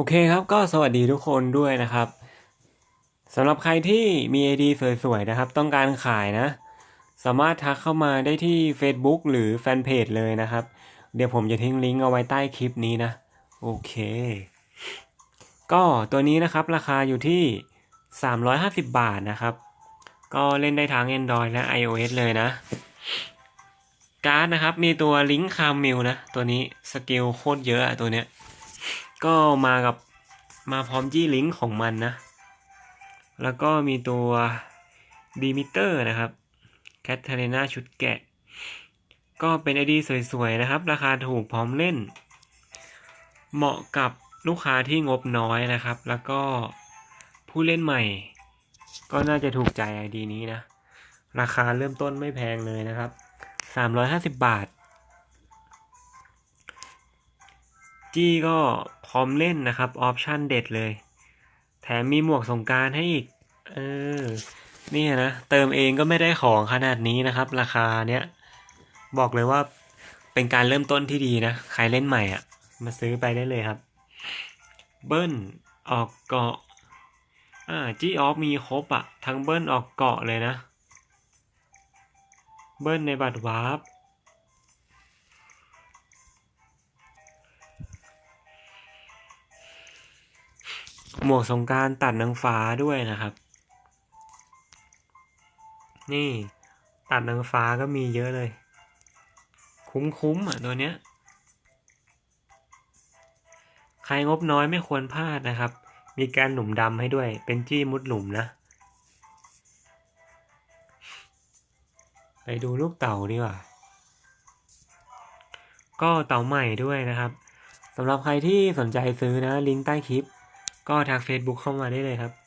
โอเคครับก็สวัสดีทุกคนด้วยนะครับสำหรับใครที่มี ID สวยๆนะครับ ต้องการขายนะ สามารถทักเข้ามาได้ที่ Facebook หรือแฟนเพจเลยนะครับ เดี๋ยวผมจะทิ้งลิงก์เอาไว้ใต้คลิปนี้นะ โอเค ก็ตัวนี้นะครับราคาอยู่ที่ 350 บาทนะครับ ก็เล่นได้ทั้ง Android และ iOS เลยนะ การ์ดนะครับมีตัวลิงก์คามิลนะ ตัวนี้สเกลโคตรเยอะตัวเนี้ย ก็มากับมาพร้อมจี้ลิงก์ของมันนะ แล้วก็มีตัวดีมิเตอร์นะครับแคทเธอรีนาชุดแกะ ก็เป็นไอดีสวยๆนะครับ ราคาถูกพร้อมเล่น เหมาะกับลูกค้าที่งบน้อยนะครับ แล้วก็ผู้เล่นใหม่ ก็น่าจะถูกใจไอดีนี้นะ ราคาเริ่มต้นไม่แพงเลยนะครับ 350 บาท จี้ก็พร้อมเล่นนะครับ ออปชั่นเด็ดเลย แถมมีหมวกสงการให้อีก เออ นี่นะ เติมเองก็ไม่ได้ของขนาดนี้นะครับ ราคาเนี้ย บอกเลยว่าเป็นการเริ่มต้นที่ดีนะ ใครเล่นใหม่อะ มาซื้อไปได้เลยครับ เบิ้ลออกเกาะ อ่าจี้ออฟมีครบอะ ทั้งเบิ้ลออกเกาะเลยนะ เบิ้ลในบัตรวาร์ป หมวกสงการตัดนางฟ้าด้วยนะครับ นี่ตัดนางฟ้าก็มีเยอะเลย คุ้มๆอะตัวเนี้ย ใครงบน้อยไม่ควรพลาดนะครับ มีการหลุมดำให้ด้วย เป็นจี้มุดหลุมนะ ไปดูลูกเต่าดีกว่า ก็เต่าใหม่ด้วยนะครับสำหรับใครที่สนใจซื้อนะ ลิงก์ใต้คลิป ก็ทัก Facebook เข้ามาได้เลยครับ